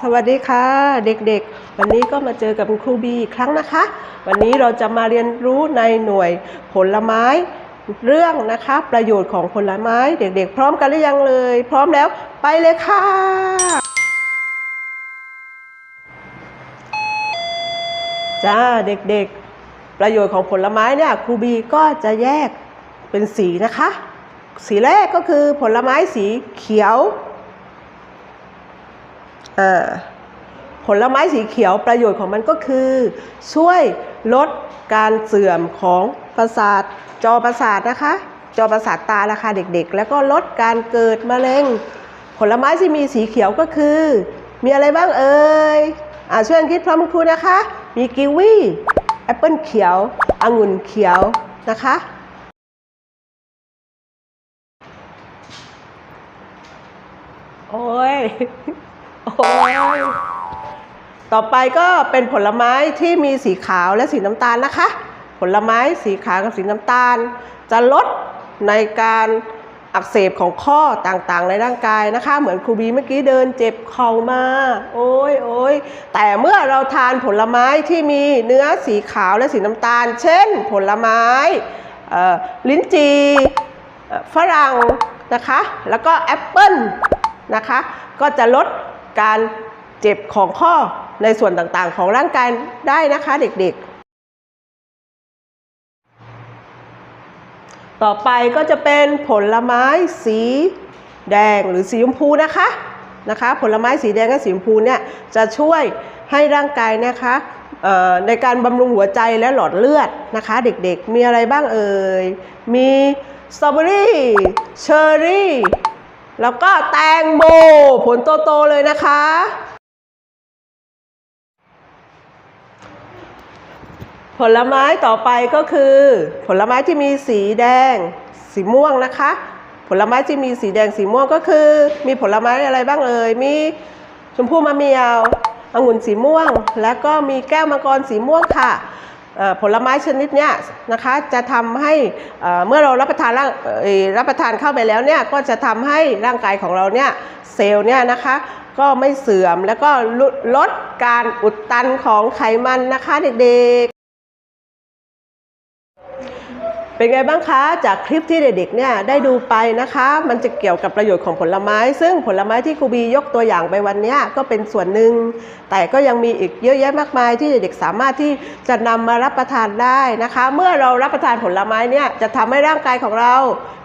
สวัสดีค่ะ เด็กๆ วันนี้ก็มาเจอกับครูบีอีกครั้งนะคะ วันนี้เราจะมาเรียนรู้ในหน่วยผลไม้เรื่องนะคะ ประโยชน์ของผลไม้เด็กๆ พร้อมกันหรือยังเลย พร้อมแล้วไปเลยค่ะ จ้าเด็กๆ ประโยชน์ของผลไม้เนี่ยครูบีก็จะแยกเป็นสีนะคะ สีแรกก็คือผลไม้สีเขียว ผลไม้สีเขียวประโยชน์ของมันก็คือ ช่วยลดการเสื่อมของประสาทจอประสาทนะคะ จอประสาทตาราคาเด็กๆ แล้วก็ลดการเกิดมะเร็ง ผลไม้ที่มีสีเขียวก็คือ มีอะไรบ้างเอ่ยอ่าช่วยกันคิดพร้อมคุณครูนะคะ มีกีวีแอปเปิลเขียวองุ่นเขียวนะคะโอ้ย โอ้ยต่อไปก็เป็นผลไม้ที่มีสีขาวและสีน้ำตาลนะคะ ผลไม้สีขาวกับสีน้ำตาล จะลดในการอักเสบของข้อต่างๆ ในร่างกายนะคะ เหมือนครูบีเมื่อกี้เดินเจ็บเข่ามา โอ้ยโอ้ยแต่เมื่อเราทานผลไม้ที่มีเนื้อสีขาวและสีน้ำตาล เช่น ผลไม้ลิ้นจี่ฝรั่งนะคะ แล้วก็แอปเปิ้ลนะคะ ก็จะลด การเจ็บของข้อในส่วนต่างๆ ของร่างกายได้นะคะเด็กๆ ต่อไปก็จะเป็นผลไม้สีแดงหรือสีชมพูนะคะนะคะ ผลไม้สีแดงกับสีชมพูเนี่ยจะช่วยให้ร่างกายนะคะในการบำรุงหัวใจและหลอดเลือดนะคะ เด็กๆ มีอะไรบ้างเอ่ย มีสตรอเบอรี่ เชอร์รี่ แล้วก็แตงโมผลโตๆเลยนะคะ ผลไม้ต่อไปก็คือ ผลไม้ที่มีสีแดง สีม่วงนะคะ ผลไม้ที่มีสีแดงสีม่วงก็คือ มีผลไม้อะไรบ้างเอ่ยมีชมพู่มะเมียวองุ่นสีม่วง แล้วก็มีแก้วมังกรสีม่วงค่ะ ผลไม้ชนิดเนี้ยนะคะจะทำให้เมื่อเรารับประทานร่างรับประทานเข้าไปแล้วเนี่ยก็จะทำให้ร่างกายของเราเนี่ยเซลล์เนี่ยนะคะก็ไม่เสื่อมแล้วก็ลดลดการอุดตันของไขมันนะคะเด็กๆ เป็นไงบ้างคะจากคลิปที่เด็กๆเนี่ยได้ดูไปนะคะ มันจะเกี่ยวกับประโยชน์ของผลไม้ ซึ่งผลไม้ที่ครูบียกตัวอย่างไปวันนี้ก็เป็นส่วนหนึ่ง แต่ก็ยังมีอีกเยอะแยะมากมายที่เด็กๆสามารถที่จะนำมารับประทานได้นะคะ เมื่อเรารับประทานผลไม้เนี่ยจะทำให้ร่างกายของเรา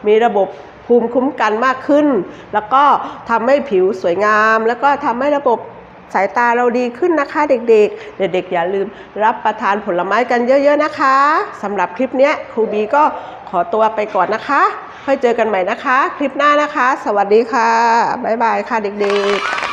มีระบบภูมิคุ้มกันมากขึ้น แล้วก็ทำให้ผิวสวยงาม แล้วก็ทำให้ระบบ สายตาเราดีขึ้นนะคะเด็กๆ เด็กๆ อย่าลืมรับประทานผลไม้กันเยอะๆนะคะสำหรับคลิปนี้ครูบีก็ขอตัวไปก่อนนะคะ ค่อยเจอกันใหม่นะคะ คลิปหน้านะคะ สวัสดีค่ะ บ๊ายบายค่ะเด็กๆ